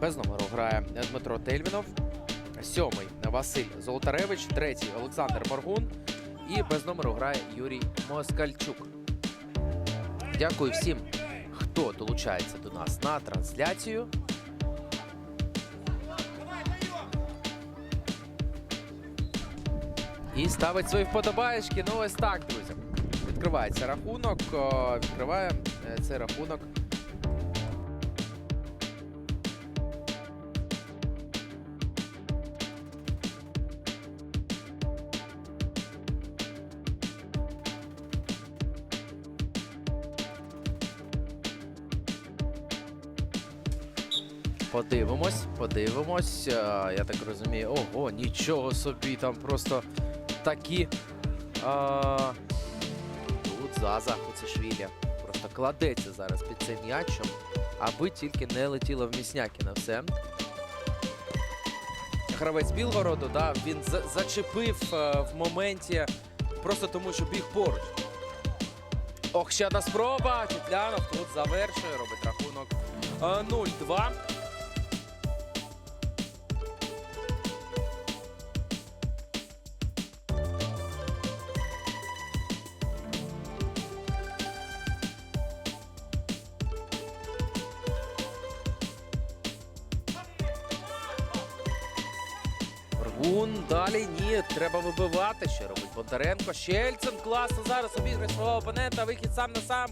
Без номеру грає Дмитро Тельвінов. Сьомий Василь Золотаревич, третій Олександр Моргун. І без номеру грає Юрій Москальчук. Дякую всім, хто долучається до нас на трансляцію. І ставить свої вподобаєчки. Ну ось так, друзі. Відкривається рахунок. Відкриває е, цей рахунок. Подивимось, подивимось. Е, Я так розумію. Ого, нічого собі, там просто такі. А... Тут Заза Хуцешвілі просто кладеться зараз під цим м'ячем, аби тільки не летіло в місняки на все. Гравець Білгороду, да, він за- зачепив е, в моменті просто тому, що біг поруч. Ох, ще одна спроба. Тітлянов тут завершує, робить рахунок е, 0-2. Ргун далі ні, треба вибивати. Що робить Бондаренко. Щельцин класно зараз обіграє свого опонента. Вихід сам на сам.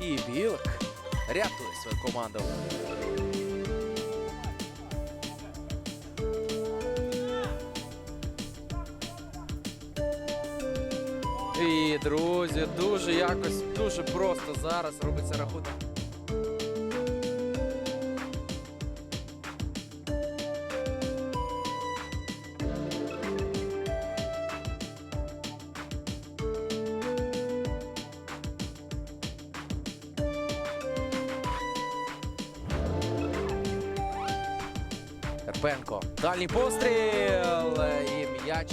І Білик рятує свою команду. І, друзі, дуже якось, дуже просто зараз робиться рахунок. Карпенко. Дальній постріл. І м'яч.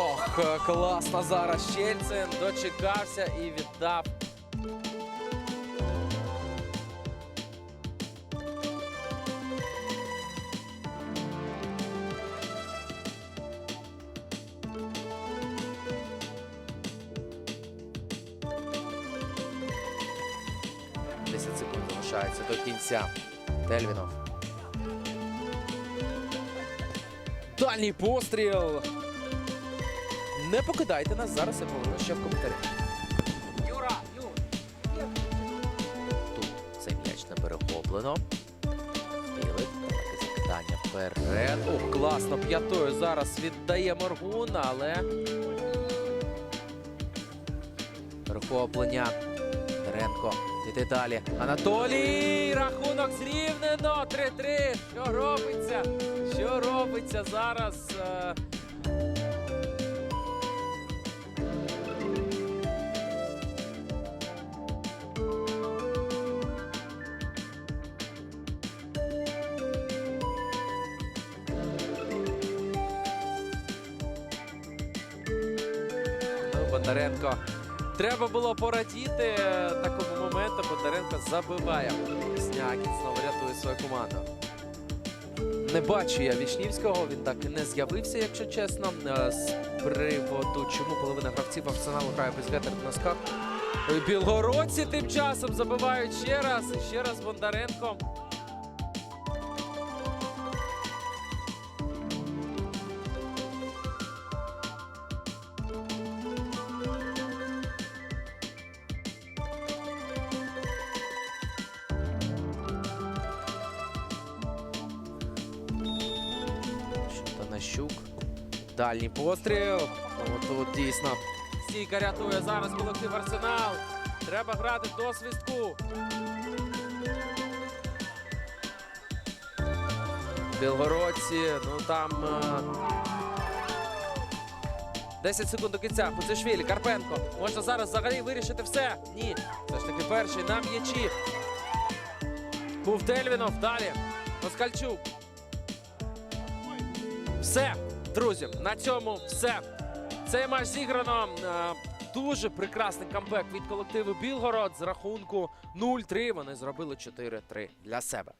Ох, класно зараз Щельцин дочекався і віддав. До кінця. Тельвінов. Дальній постріл. Не покидайте нас зараз, я поверну ще в коментарі. Юра, Юр, Тут цей м'яч не перехоплено. Білик, таке закидання вперед. Ох, класно, п'ятою зараз віддає Моргун, але. Перехоплення. Теренко. Іде далі. Анатолій! Рахунок зрівнено. 3-3. Що робиться? Що робиться зараз? Бондаренко. Треба було порадіти е, такому моменту. Бондаренко забиває. Снякін знову рятує свою команду. Не бачу я Вішнівського, він так і не з'явився, якщо чесно. Е, З приводу, чому половина гравців арсеналу грає без гетер в носках. Білгородці тим часом забивають ще раз. Ще раз Бондаренко. Танащук. Дальній постріл. О, Тут дійсно стійка рятує зараз колектив Арсенал. Треба грати до свистку. Білгородці, ну там. е, 10 секунд до кінця. Куцешвілі, Карпенко. Можна зараз взагалі вирішити все. Ні. Все ж таки перший на м'ячі. Був Тельвінов. Далі. Москальчук. Все, друзі, на цьому все. Цей матч зіграно. Е, Дуже прекрасний камбек від колективу Білгород з рахунку 0-3. Вони зробили 4-3 для себе.